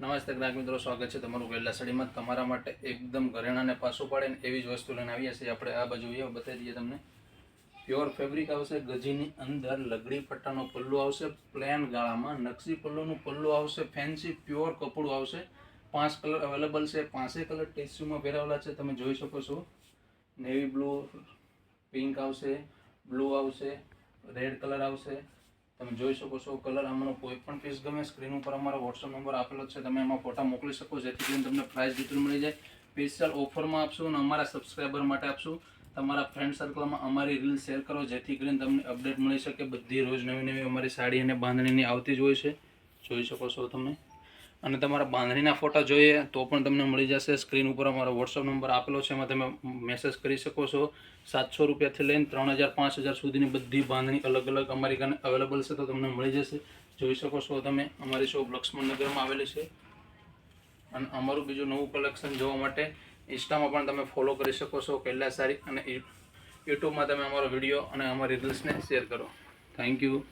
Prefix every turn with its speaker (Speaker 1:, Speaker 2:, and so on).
Speaker 1: નમસ્તે ગ્રાહક મિત્રો, સ્વાગત છે તમારું ગયેલા સાડીમાં. તમારા માટે એકદમ ઘરેણાને પાછું પાડે ને એવી જ વસ્તુ લઈને આવ્યા છીએ. આપણે આ બાજુ એ બતાવી દઈએ તમને. પ્યોર ફેબ્રિક આવશે, ગજીની અંદર લગડી પટ્ટાનો પલ્લો આવશે, પ્લેન ગાળામાં નકશી પલ્લોનું પલ્લો આવશે, ફેન્સી પ્યોર કપડું આવશે. પાંચ કલર અવેલેબલ છે પાંચેય કલર ટેસ્યુમાં પહેરાવેલા છે. તમે જોઈ શકો છો. નેવી બ્લુ, પિંક આવશે, બ્લુ આવશે, રેડ કલર આવશે. તમે જોઈ શકો છો કલર આમાંનો કોઈ પણ પીસ ગમે સ્ક્રીન ઉપર અમારો વોટ્સઅપ નંબર આપેલો છે, તમે એમાં ફોટા મોકલી શકો, જેથી કરીને તમને પ્રાઇસ ડિટેલ મળી જાય. સ્પેશિયલ ઓફરમાં આપશું અને અમારા સબસ્ક્રાઈબર માટે આપશું. તમારા ફ્રેન્ડ સર્કલમાં અમારી રીલ શેર કરો, જેથી કરીને તમને અપડેટ મળી શકે. બધી રોજ નવી નવી અમારી સાડી અને બાંધણીની આવતી જ હોય છે. જોઈ શકો છો તમે. અને તમારા બાંધણીના ફોટા જોઈએ તો પણ તમને મળી જશે. સ્ક્રીન ઉપર અમારો વોટ્સઅપ નંબર આપેલો છે, એમાં તમે મેસેજ કરી શકો છો. સાતસો રૂપિયાથી લઈને ત્રણ હજાર, પાંચ હજાર સુધીની બધી બાંધણી અલગ અલગ અમારી કાને અવેલેબલ છે તો તમને મળી જશે. જોઈ શકો છો તમે, અમારી શોપ લક્ષ્મણનગરમાં આવેલી છે. અને અમારું બીજું નવું કલેક્શન જોવા માટે ઇન્સ્ટામાં પણ તમે ફોલો કરી શકો છો કૈલાસ સારી અને યુટ્યુબમાં તમે અમારો વીડિયો અને અમારી રીલ્સને શેર કરો. Thank you